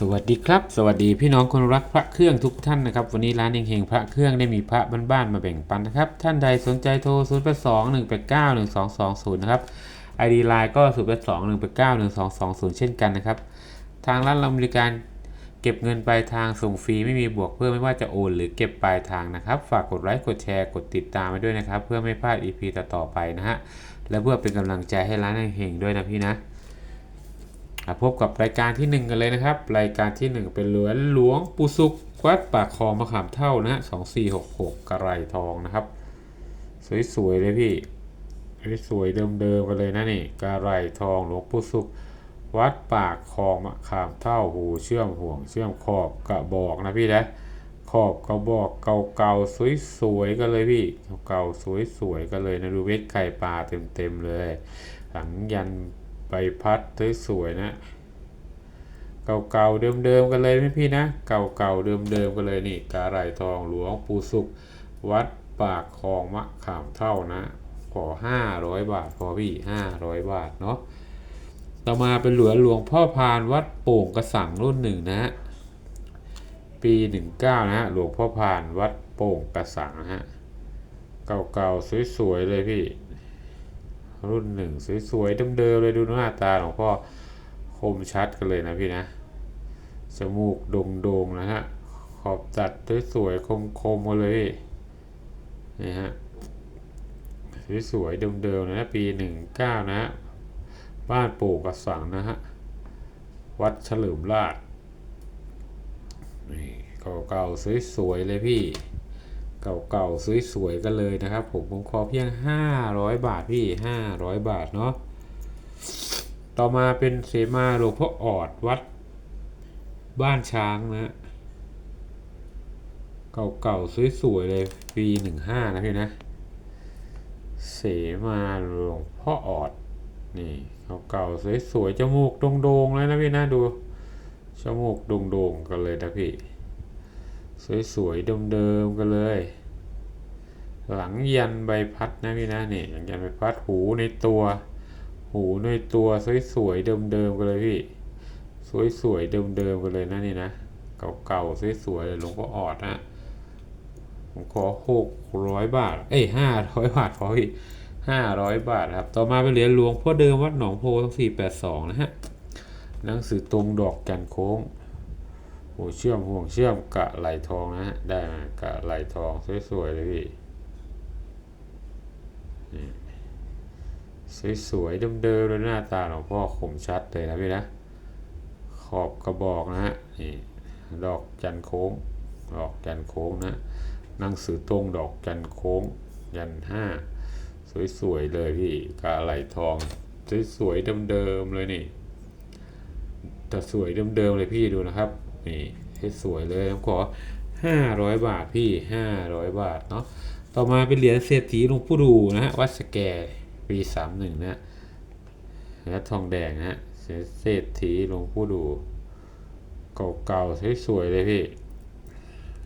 สวัสดีครับ สวัสดีพี่น้องคนรักพระเครื่องทุกท่านนะครับ วันนี้ร้านเฮงๆพระเครื่องได้มีพระบ้านๆมาแบ่งปันนะครับ ท่านใดสนใจโทร 0 8 2 1 8 9 1 2 2 0 นะครับ ID Line ก็ 0 8 2 1 8 9 1 2 2 0 เช่นกันนะครับ ทางร้านเราบริการเก็บเงินปลายทางส่งฟรีไม่มีบวกเพิ่มไม่ว่าจะโอน หรือเก็บปลายทางนะครับ ฝากกดไลค์กดแชร์กดติดตามไว้ด้วยนะครับ เพื่อไม่พลาด EP ต่อๆไปนะฮะและเพื่อเป็นกำลังใจให้ร้านเฮงๆด้วยนะพี่นะ พบกับรายการที่ 1 กันเลยนะครับ รายการที่ 1 เป็นหลวงหลวงปูสุขวัดปากคลองมะขามเท่านะฮะ2466กระไรทองนะครับ สวยๆเลยพี่สวยๆเดิมๆกันเลยนะนี่กระไรทองหลวงปูสุขวัดปากคลองมะขามเท่าหูเชื่อมห่วงเชื่อมขอบกระบอกนะพี่นะขอบกระบอกเก่าๆสวยๆกันเลยพี่เก่าๆสวยๆกันเลยนะดูเวทไข่ปลาเต็มๆเลย หลังยัน ใบพัดสวยๆนะ เก่าๆเดิมๆกันเลยไหมพี่นะ เก่าๆเดิมๆกันเลยนี่กาไรทองหลวงปู่สุข วัดปากคลองมะขามเท่านะ ขอห้าร้อยบาทพอพี่ห้าร้อยบาทเนาะต่อมาเป็นหลวงหลวงพ่อพานวัดโป่งกระสังรุ่นหนึ่งนะฮะปีหนึ่งเก้านะฮะหลวงพ่อพานวัดโป่งกระสังนะฮะเก่าๆสวยๆเลยพี่ รุ่นหนึ่งสวยๆเดิมๆเลยดูหน้าตาหลวงพ่อคมชัดกันเลยนะพี่นะ จมูกโด่งๆนะฮะ ขอบตัดสวยๆคมๆมาเลยนี่ฮะสวยๆเดิมๆนะปีหนึ่งเก้านะฮะบ้านปู่กระสังนะฮะ วัดเฉลิมราชนี่เก่าๆสวยๆเลยพี่ เก่าๆ สวยๆ กันเลยนะครับ ผมผมขอเพียง 500 บาทพี่ 500 บาทเนาะต่อมาเป็นเสมาหลวงพ่อออดวัด บ้านช้างนะเก่าๆ สวยๆ เลยปี15 นะพี่นะ เสมาหลวงพ่อออด นี่เก่าๆ สวยๆ จมูกโด่งๆ เลยนะพี่นะดู จมูกโด่งๆ กันเลยนะพี่สวยๆเดิมๆกันเลย หลังยันใบพัดนะพี่นะนี่หลังยันใบพัดหูในตัว หูในตัวสวยๆเดิมๆกันเลยพี่ สวยๆเดิมๆกันเลยนะนี่นะเก่าๆสวยๆเลยหลวงพ่อออดนะผมขอหกร้อยบาท เอ้ยห้าร้อยบาทพอพี่ห้าร้อยบาทครับ ต่อมาเป็นเหรียญหลวงพ่อเดิมวัดหนองโพทั้งสี่แปดสองนะฮะหนังสือตรงดอกกันโค้งโอ้เชื่อมห่วงเชื่อมกะไหลทองนะฮะได้มากะไหลทองสวยๆเลยพี่ สวยๆเดิมๆเลยหน้าตาหลวงพ่อคมชัดเลยนะพี่นะ ขอบกระบอกนะฮะนี่ดอกจันโค้ง ดอกจันโค้งนะหนังสือตรงดอกจันโค้ง ยันห้าสวยๆเลยพี่กะไหลทอง สวยๆเดิมๆเลยนี่แต่สวยเดิมๆเลยพี่ดูนะครับนี่ให้สวยเลยผมขอห้าร้อยบาทพี่ห้าร้อยบาทเนาะ ต่อมาเป็นเหรียญเศรษฐีหลวงปู่ดูนะฮะวัดสแกปีสามหนึ่งนะและทองแดงนะฮะเศรษฐีหลวงปู่ดู เก่าๆสวยๆเลยพี่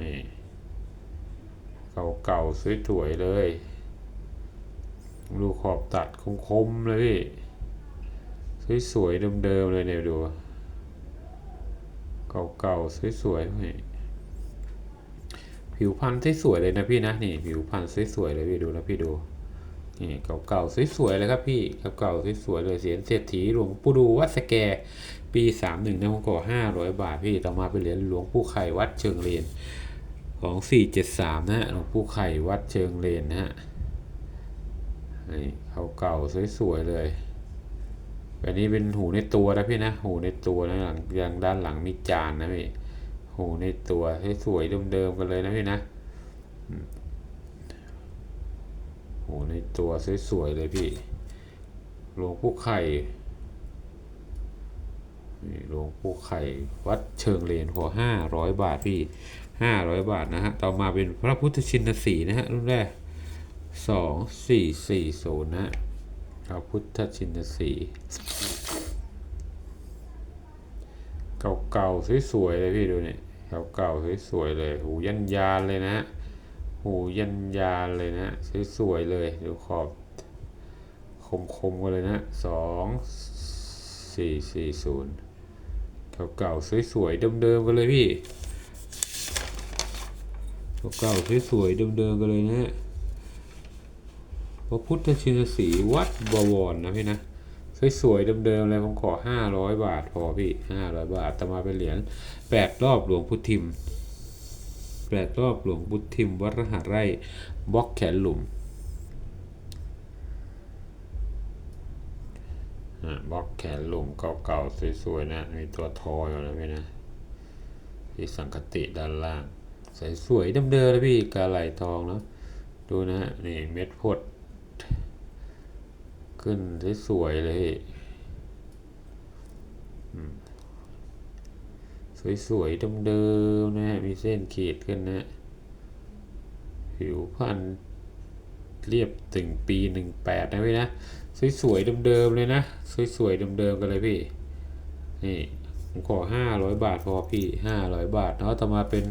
นี่เก่าๆสวยๆเลยดูขอบตัดคมๆเลยพี่สวยๆเดิมๆเลยเนี่ยดู เก่าๆสวยๆพี่ ผิวพรรณสวยๆเลยนะพี่นะนี่ผิวพรรณสวยๆเลยพี่ดูนะพี่ดูนี่เก่าๆสวยๆเลยครับพี่เก่าๆสวยๆเลยเสียนเศรษฐีหลวงปู่ดูวัดสแก ปีสามหนึ่งนะผมขอห้าร้อยบาทพี่ต่อมาเป็นเหรียญหลวงปู่ไข่วัดเชิงเลนของสี่เจ็ดสามนะฮะหลวงปู่ไข่วัดเชิงเลนนะฮะนี่เก่าๆสวยๆเลยแบบนี้เป็นหูในตัวนะพี่นะหูในตัวนะหลังยังด้านหลังมีจานนะพี่ หูในตัวให้สวยเดิมๆกันเลยนะพี่นะหูในตัวสวยๆเลยพี่หลวงปู่ไข่หลวงปู่ไข่วัดเชิงเลนขอห้าร้อยบาทพี่ห้าร้อยบาทนะฮะ ต่อมาเป็นพระพุทธชินสีนะฮะรุ่นแรกสองสี่สี่ศูนย์นะฮะพระพุทธชินสีเก่าๆสวยๆเลยพี่ดูเนี่ย เก่าๆสวยๆเลย หูยันยานเลยนะหูยันยานเลยนะสวยๆเลยดูขอบคมๆกันเลยนะสองสี่สี่ศูนย์เก่าๆสวยๆเดิมๆกันเลยพี่เก่าๆสวยๆเดิมๆกันเลยนะฮะพระพุทธชินสีห์วัดบวรนะพี่นะ สวยๆเดิมๆเลยผมขอห้าร้อยบาท พอพี่ห้าร้อยบาทแต่มาเป็นเหรียญแปดรอบหลวงพุทธิมแปดรอบหลวงพุทธิมวัดรหัสไร่บล็อกแขนหลุมอะบล็อกแขนหลุมเก่าๆสวยๆนะมีตัวทออยู่นะพี่นะที่สังคติด้านล่างสวยๆเดิมๆเลยพี่กาไหลทองเนาะดูนะฮะนี่เม็ดพด ขึ้นสวยๆเลยสวยๆเดิมๆนะฮะ มีเส้นขีดขึ้นนะ ผิวพรรณเรียบถึงปีหนึ่งแปดนะพี่นะ สวยๆเดิมๆเลยนะ สวยๆเดิมๆกันเลยพี่ นี่ผมขอห้าร้อยบาทพอพี่ห้าร้อยบาทเนาะต่อมาเป็น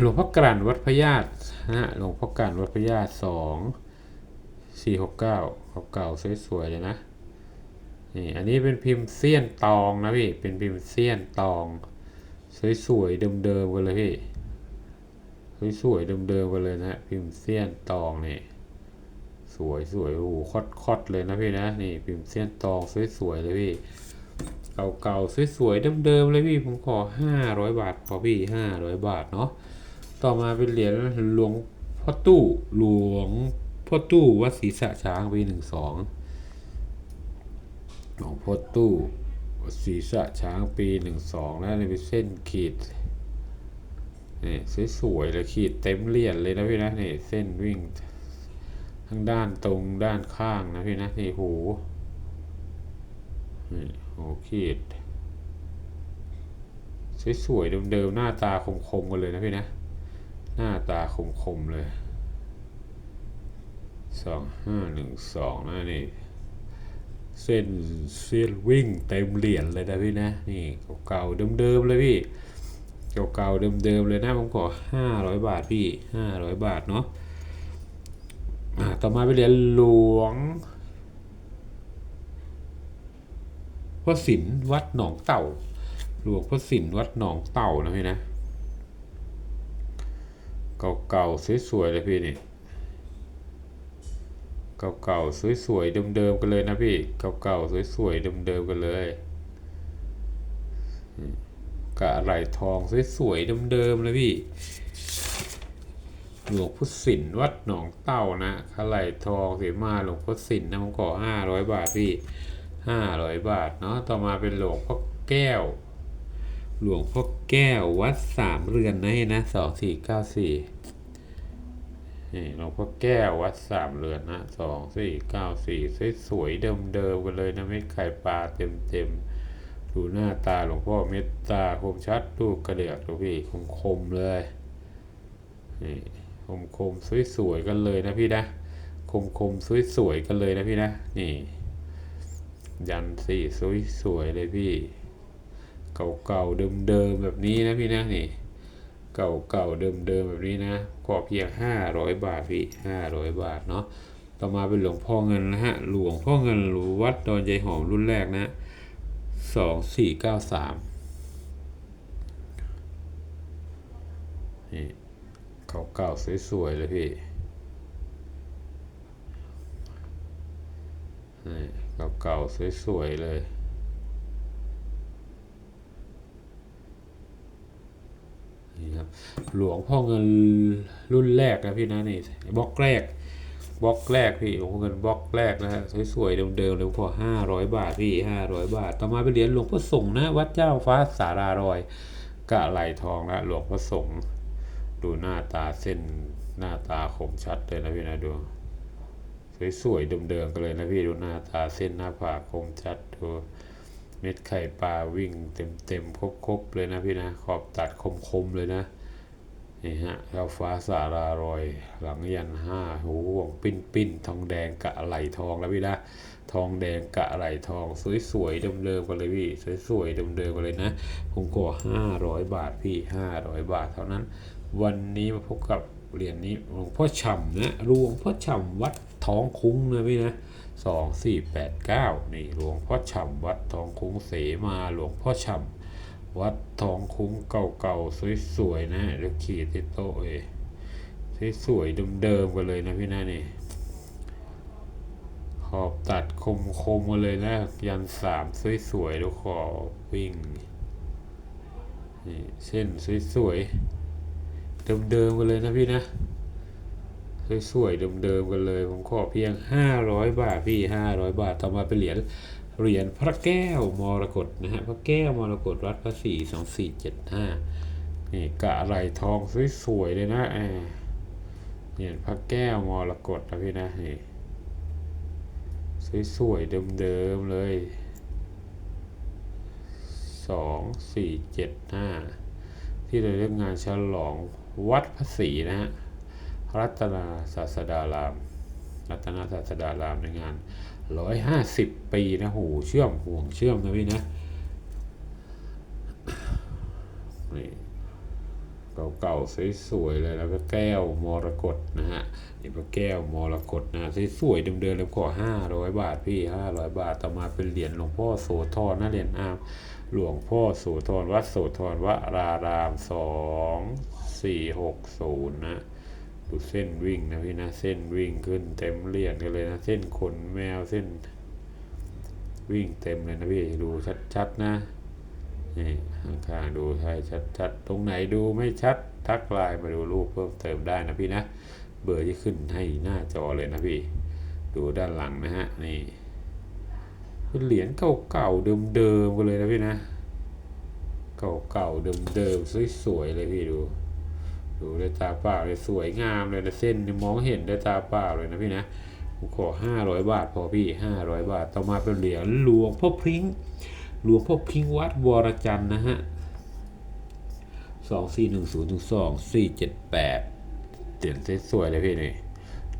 หลวงพ่อกลั่นวัดพญาตินะฮะหลวงพ่อกลั่นวัดพญาติสอง สี่หกเก้าเก่าๆสวยๆเลยนะนี่อันนี้เป็นพิมพ์เสี้ยนตองนะพี่เป็นพิมพ์เสี้ยนตอง สวยๆเดิมๆกันเลยพี่สวยๆเดิมๆกันเลยนะพิมพ์เสี้ยนตองนี่สวยสวยโอ้โหคอดคอดเลยนะพี่นะนี่พิมพ์เส้นตองสวยๆเลยพี่เก่าๆสวยๆเดิมๆเลยพี่ผมขอห้าร้อยบาทพอพี่ห้าร้อยบาทเนาะต่อมาเป็นเหรียญหลวงพ่อตู้หลวง พ่อตู้วัดศรีสะช้างปีหนึ่งสองหลวงพ่อตู้วัดศรีสะช้างปีหนึ่งสองนะนี่เป็นเส้นขีดนี่สวยๆเลยขีดเต็มเหรียญเลยนะพี่นะนี่เส้นวิ่งทั้งด้านตรงด้านข้างนะพี่นะนี่หูนี่หูขีดสวยๆเดิมๆหน้าตาคมๆกันเลยนะพี่นะ หน้าตาคมๆเลย สองห้าหนึ่งสองนะนี่เส้นเส้นวิ่งเต็มเหรียญเลยนะพี่นะนี่เก่าๆเดิมๆเลยพี่เก่าๆเดิมๆเลยนะผมขอห้าร้อยบาทพี่ห้าร้อยบาทเนาะต่อมาไปเรียนหลวงพ่อศิลวัดหนองเต่า หลวงพ่อศิลวัดหนองเต่านะพี่นะ เก่าๆสวยๆเลยพี่นี่ เก่าๆสวยๆเดิมๆกันเลยนะพี่เก่าๆสวยๆเดิมๆกันเลยกะไหลทองสวยๆเดิมๆเลยพี่หลวงพุทธศิลป์วัดหนองเต่านะขไหลทองเสียมาหลวงพุทธศิลป์นะผมขอห้าร้อยบาทพี่ห้าร้อยบาทเนาะต่อมาเป็นหลวงพ่อแก้ว หลวงพ่อแก้ววัดสามเรือนนะนะสองสี่เก้าสี่ นี่หลวงพ่อแก้ววัดสามเรือนนะสองสี่เก้าสี่สวยๆเดิมๆกันเลยนะไม่ไข่ปลาเต็มๆ ดูหน้าตาหลวงพ่อเมตตาคมชัดลูกกระเดือกดูพี่คมๆเลยนี่คมคมๆสวยๆกันเลยนะพี่นะคมคมๆสวยๆกันเลยนะพี่นะนี่ยันสีสวยๆเลยพี่ เก่าๆเดิมๆแบบนี้นะพี่นะนี่ เก่าๆเดิมๆแบบนี้นะก็เพียงห้าร้อยบาทพี่ห้าร้อยบาทเนาะต่อมาเป็นหลวงพ่อเงินนะฮะหลวงพ่อเงินหรือวัดดอนใจหอมรุ่นแรกนะสองสี่เก้าสามนี่เก่าๆสวยๆเลยพี่นี่เก่าๆสวยๆเลย นี่ครับหลวงพ่อเงินรุ่นแรกนะพี่นะนี่บล็อกแรกบล็อกแรกพี่หลวงพ่อเงินบล็อกแรกนะฮะสวยๆเดิมๆเลยพอห้าร้อยบาทพี่ห้าร้อยบาท ต่อมาไปเหรียญหลวงพ่อสงฆ์นะวัดเจ้าฟ้าสารารอยกะไหลทองนะหลวงพ่อสงฆ์ดูหน้าตาเส้นหน้าตาคมชัดเลยนะพี่นะดูสวยๆเดิมๆกันเลยนะพี่ดูหน้าตาเส้นหน้าผากคมชัดดู เม็ดไข่ปลาวิ่งเต็มๆครบๆเลยนะพี่นะ ขอบตัดคมๆเลยนะ นี่ฮะเท้าฟ้าสารารอย หลังยันห้าหูห่วงปิ้นปิ้นทองแดงกะไหลทองแล้วพี่นะ ทองแดงกะไหลทอง สวยๆเดิมๆกันเลยพี่ สวยๆเดิมๆกันเลยนะ ผมขอห้าร้อยบาทพี่ห้าร้อยบาทเท่านั้น วันนี้มาพบกับเหรียญนี้หลวงพ่อฉ่ำนะหลวงพ่อฉ่ำวัดท้องคุ้งนะพี่นะ สองสี่แปดเก้านี่หลวงพ่อฉ่ำวัดทองคุ้งเสมาหลวงพ่อฉ่ำวัดทองคุ้งเก่าๆสวยๆนะเดี๋ยวขีดที่โต๊ะเอยสวยๆเดิมๆกันเลยนะพี่นะนี่ขอบตัดคมคมๆมาเลยนะ ยันสามสวยๆดูขอบวิ่งนี่เส้นสวยๆเดิมๆกันเลยนะพี่นะ สวยๆเดิมๆกันเลย ผมขอเพียงห้าร้อยบาทพี่ห้าร้อยบาทต่อมาเป็นเหรียญเหรียญพระแก้วมรกตนะฮะพระแก้วมรกตวัดพระศรีสองสี่เจ็ดห้านี่กะไหลทองสวยๆเลยนะเหรียญพระแก้วมรกตนะพี่นะนี่สวยๆเดิมๆเลยสองสี่เจ็ดห้าที่เราเรียกงานฉลองวัดพระศรีนะฮะ รัตนาศาสดาราม รัตนาศาสดารามในงานร้อยห้าสิบปีนะหูเชื่อมห่วงเชื่อมนะพี่นะนี่เก่าๆสวยๆเลยแล้วก็แก้วมรกตนะฮะนี่เป็นแก้วมรกตนะสวยๆเดิมๆแล้วก็ห้าร้อยบาทพี่ห้าร้อยบาทต่อมาเป็นเหรียญหลวงพ่อโสธรนะเหรียญอามหลวงพ่อโสธรวัดโสธรวรารามสองสี่หกศูนย์นะ ดูเส้นวิ่งนะพี่นะเส้นวิ่งขึ้นเต็มเรียญกันเลยนะเส้นขนแมวเส้น วิ่งเต็มเลยนะพี่ดูชัดๆนะนี่ข้างๆดูให้ชัดๆตรงไหนดูไม่ชัดทักไลน์มาดูรูปเพิ่มเติมได้นะพี่นะเบอร์ที่ขึ้นให้หน้าจอเลยนะพี่ ดูด้านหลังนะฮะนี่เป็นเหรียญเก่าๆเดิมๆกันเลยนะพี่นะ เก่าๆเดิมๆสวยๆเลยพี่ดู ดูด้วยตาเปล่าเลยสวยงามเลยนะเส้นนี่มองเห็นด้วยตาเปล่าเลยนะพี่นะผมขอห้าร้อยบาทพอพี่ห้าร้อยบาท ต่อมาเป็นเหรียญหลวงพ่อพริ้งหลวงพ่อพิงวัดวรจันทร์นะฮะสองสี่หนึ่งศูนย์ถึงสองสี่เจ็ดแปดเหรียญสวยเลยพี่นี่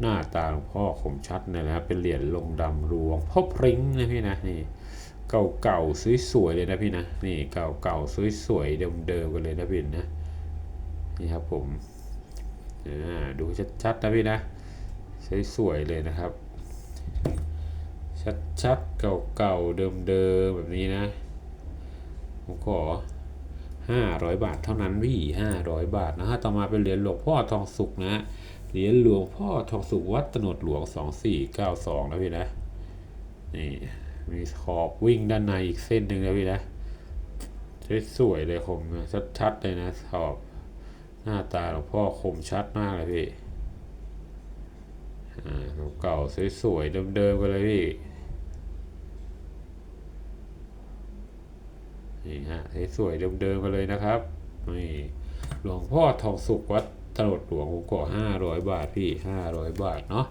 หน้าตาหลวงพ่อคมชัดเลยนะครับเป็นเหรียญลงดำหลวงพ่อพริ้งนะพี่นะนี่เก่าๆสวยๆเลยนะพี่นะนี่เก่าๆสวยๆเดิมๆกันเลยนะพี่นะ นี่ครับผมดูชัดๆนะพี่นะสวยๆเลยนะครับ ชัดๆเก่าๆเดิมๆแบบนี้นะผมขอห้าร้อยบาทเท่านั้นพี่ห้าร้อยบาทนะฮะต่อมาเป็นเหรียญหลวงพ่อทองสุกนะเหรียญหลวงพ่อทองสุกวัดตโนดหลวงสองสี่เก้าสองนะพี่นะนี่มีขอบวิ่งด้านในอีกเส้นหนึ่งนะพี่นะสวยๆเลยคมชัดๆเลยนะขอบ หน้าตาหลวงพ่อคมชัดมากเลยพี่อ่าเก่าสวยๆเดิมๆกันเลยพี่นี่ฮะสวยๆเดิมๆกันเลยนะครับนี่หลวงพ่อทองสุขวัดตลดหลวงผมก็ห้าร้อยบาทพี่ห้าร้อยบาทเนาะ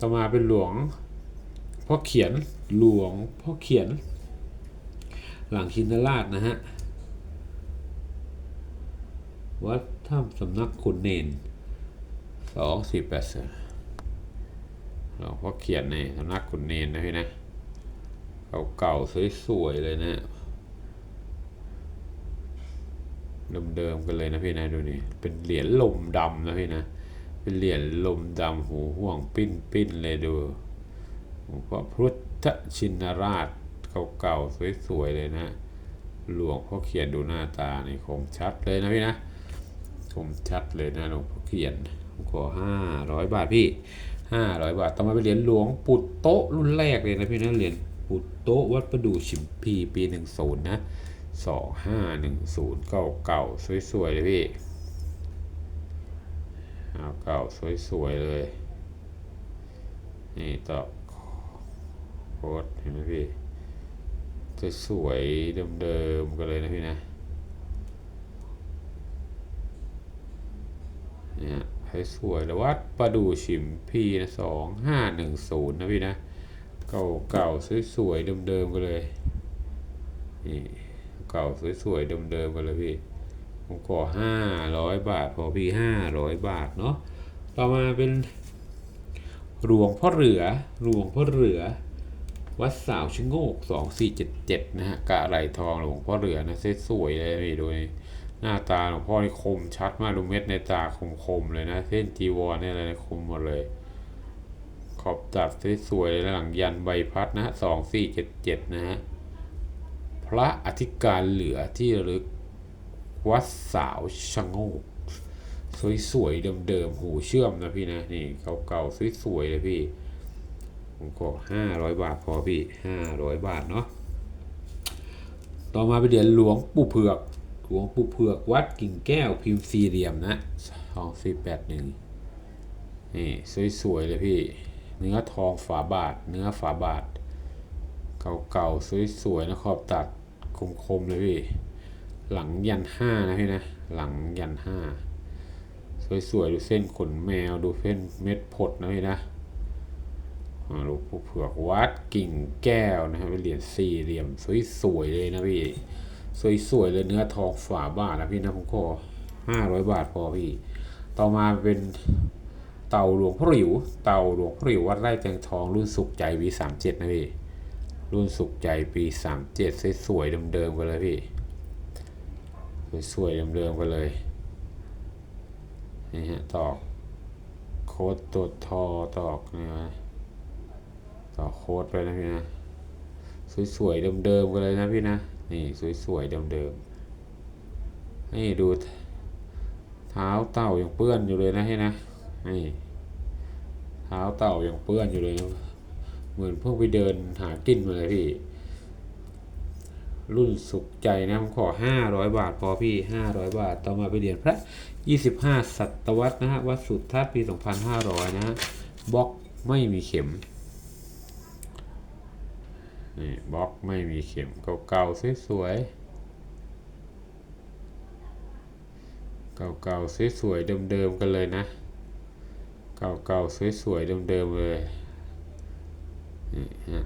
ต่อมาเป็นหลวงพ่อเขียนหลวงพ่อเขียน หลังชินราชนะฮะ วัดถ้ำสำนักคุณเนนสองสี่แปดสหลวงพ่อเขียนในสำนักคุณเนนนะพี่นะ เก่าๆสวยๆเลยนะเดิมๆกันเลยนะพี่นะดูนี่เป็นเหรียญลมดำนะพี่นะ เป็นเหรียญลมดำหูห่วงปิ้นปิ้นเลยดูพระพุทธชินราชเก่าๆสวยๆเลยนะ หลวงพ่อเขียนดูหน้าตานี่คมชัดเลยนะพี่นะ คมชัดเลยนะหลวงพ่อเขียนผมขอห้าร้อยบาทพี่ห้าร้อยบาท ต่อมาเป็นเหรียญหลวงปุตโตรุ่นแรกเลยนะพี่นะเหรียญปุตโตวัดประดู่ชิมพีปีหนึ่งศูนย์นะสองห้าหนึ่งศูนย์เก่าเก่าๆสวยๆเลยพี่เอาเก่าสวยๆเลย นี่ต่อโคตรเห็นไหมพี่สวยๆเดิมๆกันเลยนะพี่นะ นี่ยให้สวยแล้ววัดประดูชิมพีนะสองห้าหนึ่งศูนย์นะพี่นะ เก่าเก่าสวยๆเดิมๆกันเลยนี่เก่าสวยๆเดิมๆกันเลยพี่ผมขอห้าร้อยบาทพอพี่ห้าร้อยบาทเนาะต่อมาเป็นหลวงพ่อเหลือหลวงพ่อเหลือ วัดสาวชะโงกสองสี่เจ็ดเจ็ดนะฮะกะไหลทองหลวงพ่อเหลือนะสวยๆเลยนี่ดูนี่ หน้าตาหลวงพ่อนี่คมชัดมากดูเม็ดในตาคมคมๆเลยนะ เส้นจีวรเนี่ยอะไรคมหมดเลย ขอบตัดสวยๆเลยหลังยันใบพัดนะสองสี่เจ็ดเจ็ดนะฮะพระอธิการเหลือที่ลึกวัดสาวชะโงกสวยๆเดิมๆหูเชื่อมนะพี่นะนี่เก่าๆสวยๆเลยพี่ผมก็ห้าร้อยบาทพอพี่ห้าร้อยบาทเนาะต่อมาเป็นเหรียญหลวงปู่เผือก หลวงปู่เผือกวัดกิ่งแก้วพิมพ์สี่เหลี่ยมนะสองสี่แปดหนึ่งนี่สวยๆเลยพี่ เนื้อทองฝาบาท เนื้อฝาบาท เก่าๆสวยๆนะขอบตัดคมๆเลยพี่ หลังยันห้านะพี่นะ หลังยันห้าสวยๆดูเส้นขนแมวดูเส้นเม็ดผดนะพี่นะหลูกผู้เผือกวัดกิ่งแก้วนะครับเป็นเหรียญสี่เหลี่ยมสวยๆเลยนะพี่ สวยๆเลยเนื้อทองฝาบาทนะพี่นะผมขอห้าร้อยบาทพอพี่ ต่อมาเป็นเต่าหลวงพ่อหลิว เต่าหลวงพ่อหลิววัดไร่แตงทองรุ่นสุขใจวีสามเจ็ดนะพี่ รุ่นสุขใจปีสามเจ็ดสวยๆเดิมๆกันเลยพี่สวยๆเดิมๆกันเลยนี่ฮะตอกโค้ดตัวทอตอกนี่นะตอกโค้ดไปนะพี่นะสวยๆเดิมๆกันเลยนะพี่นะ นี่สวยๆเดิมๆนี่ดูเท้าเต่ายังเปื้อนอยู่เลยนะพี่นะนี่เท้าเต่ายังเปื้อนอยู่เลยนะเหมือนเพิ่งไปเดินหากินมาเลยพี่รุ่นสุขใจนะผมขอห้าร้อยบาท พอพี่ห้าร้อยบาท ต่อมาไปเรียนพระยี่สิบห้าศตวรรษนะฮะวัดสุทธาปีสองพันห้าร้อยนะฮะบล็อกไม่มีเข็ม นี่บล็อกไม่มีเข็มเก่าๆสวยๆเก่าๆสวยๆเดิมๆกันเลยนะ เก่าๆสวยๆเดิมๆเลยนี่ฮะ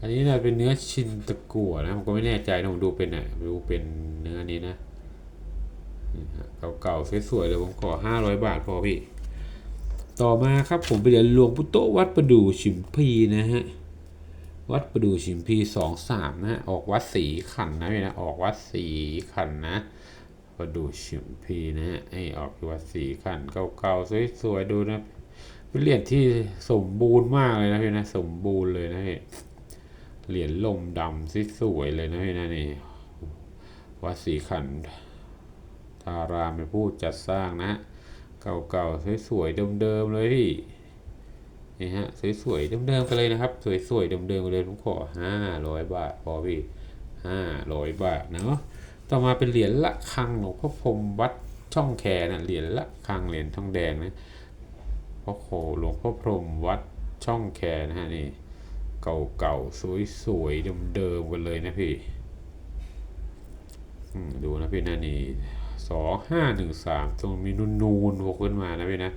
อันนี้น่าเป็นเนื้อชินตะกั่วนะผมก็ไม่แน่ใจนะผมดูเป็นอะดูเป็นเนื้อนี้นะเก่าๆสวยๆเลยผมขอห้าร้อยบาทพอพี่ ต่อมาครับผมไปเรียนหลวงปู่โตวัดประดู่ชิมพีนะฮะ วัดประดู่ชิมพีสองสามนะออกวัดสีขันนะพี่นะออกวัดสีขันนะประดู่ชิมพีนะฮะไอออกวัดสีขันเก่าๆสวยๆดูนะเป็นเหรียญที่สมบูรณ์มากเลยนะพี่นะสมบูรณ์เลยนะพี่เหรียญลมดำที่สวยเลยนะพี่นะนี่วัดศรีขันธ์ทารามเป็นผู้จัดสร้างนะเก่าๆสวยๆเดิมๆเลยพี่ นี่ฮะสวยๆเดิมๆกันเลยนะครับ สวยๆเดิมๆกันเลยผมขอห้าร้อยบาทพอพี่ห้าร้อยบาทเนาะต่อมาเป็นเหรียญละคังหลวงพ่อพรมวัดช่องแคนะเหรียญละคังเหรียญทองแดงนะพ่อโคหลวงพ่อพรมวัดช่องแคนะฮะนี่เก่าๆสวยๆเดิมๆกันเลยนะพี่ดูนะพี่นะนี่สองห้าหนึ่งสามตรงมีนูนนูนๆโผล่ขึ้นมานะพี่นะ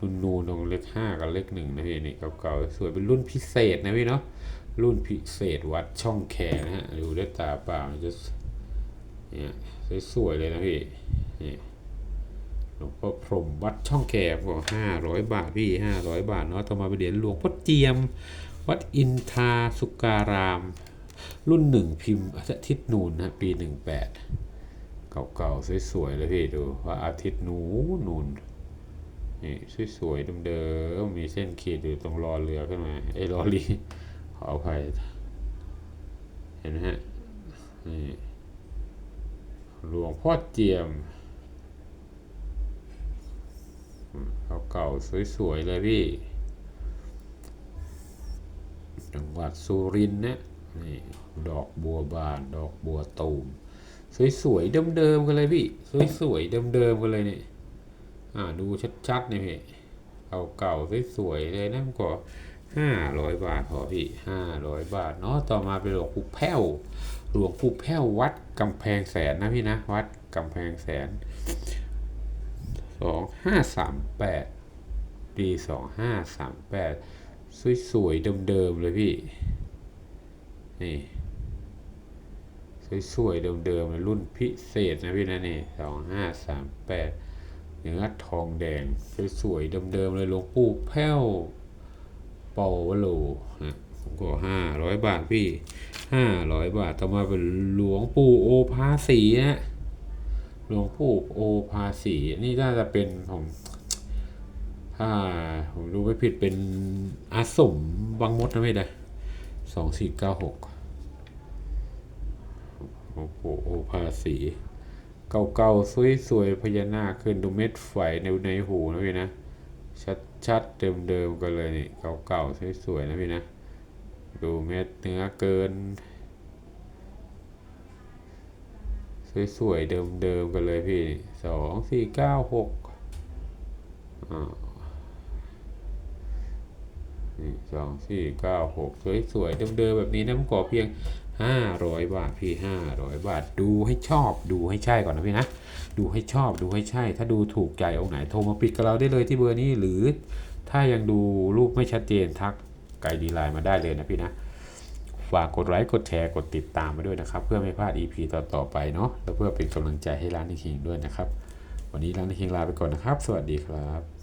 นูนนูนตรงเลขห้ากับเลขหนึ่งนะพี่นี่เก่าๆสวยเป็นรุ่นพิเศษนะพี่เนาะรุ่นพิเศษวัดช่องแคนะฮะดูด้วยตาเปล่าจะเนี่ยสวยๆเลยนะพี่นี่หลวงพ่อพรหมวัดช่องแคบก็ห้าร้อยบาทพี่ห้าร้อยบาทเนาะต่อมาไปเหรียญหลวงพ่อเจียม วัดอินทาสุการาม รุ่นหนึ่งพิมพ์อาทิตย์นูนนะปีหนึ่งแปดเก่าๆสวยๆเลยพี่ดูว่าอาทิตย์นูนนูน นี่สวยๆเดิมๆมีเส้นขีดอยู่ตรงรอเรือขึ้นมาไอ้รอลีขออภัยเห็นไหมฮะนี่หลวงพ่อเจียมเก่าๆสวยๆเลยพี่ จังหวัดสุรินทร์นะนี่ดอกบัวบานดอกบัวตูม สวยๆเดิมๆกันเลยพี่ สวยๆเดิมๆกันเลยเนี่ อ่าดูชัดๆนี่พี่เก่าๆสวยๆเลยนะผมก็ห้าร้อยบาทพอพี่ห้าร้อยบาทเนาะต่อมาเป็นหลวงปู่แพ้วหลวงปู่แพ้ววัดกำแพงแสนนะพี่นะวัดกำแพงแสนสองห้าสามแปดปีสองห้าสามแปดสวยๆเดิมๆเลยพี่นี่สวยๆเดิมๆเลยรุ่นพิเศษนะพี่นะนี่สองห้าสามแปด เนื้อทองแดง สวยๆเดิมๆเลยหลวงปู่แพ้วเปาวโลนะผมก็ห้าร้อยบาทพี่ห้าร้อยบาทต่อมาเป็นหลวงปู่โอภาสีนะหลวงปู่โอภาสีนี่น่าจะเป็นผมพอ่าผมดูไม่ผิดเป็นอาสมบางมดนะไม่ได้สองสี่เก้าหกโอ้โหภาษี เก่าๆสวยๆพญานาคขึ้นดูเม็ดไฟในในหูนะพี่นะชัดๆเดิมๆกันเลยนี่เก่าๆสวยๆนะพี่นะดูเม็ดเนื้อเกิน สวยๆเดิมๆกันเลยพี่สองสี่เก้าหกอ่านี่สองสี่เก้าหกสวยๆเดิมๆแบบนี้นะผมขอเพียง ห้าร้อยบาทพี่ห้าร้อยบาท ดูให้ชอบดูให้ใช่ก่อนนะพี่นะ ดูให้ชอบดูให้ใช่ ถ้าดูถูกใจองค์ไหนโทรมาปิดกับเราได้เลยที่เบอร์นี้ หรือถ้ายังดูรูปไม่ชัดเจนทักไกด์ดีไลน์มาได้เลยนะพี่นะฝากกดไลค์กดแชร์กดติดตามมาด้วยนะครับ เพื่อไม่พลาด EP ต่อๆไปเนาะและเพื่อเป็นกำลังใจให้ร้านนิคิงด้วยนะครับ วันนี้ร้านนิคิงลาไปก่อนนะครับ สวัสดีครับ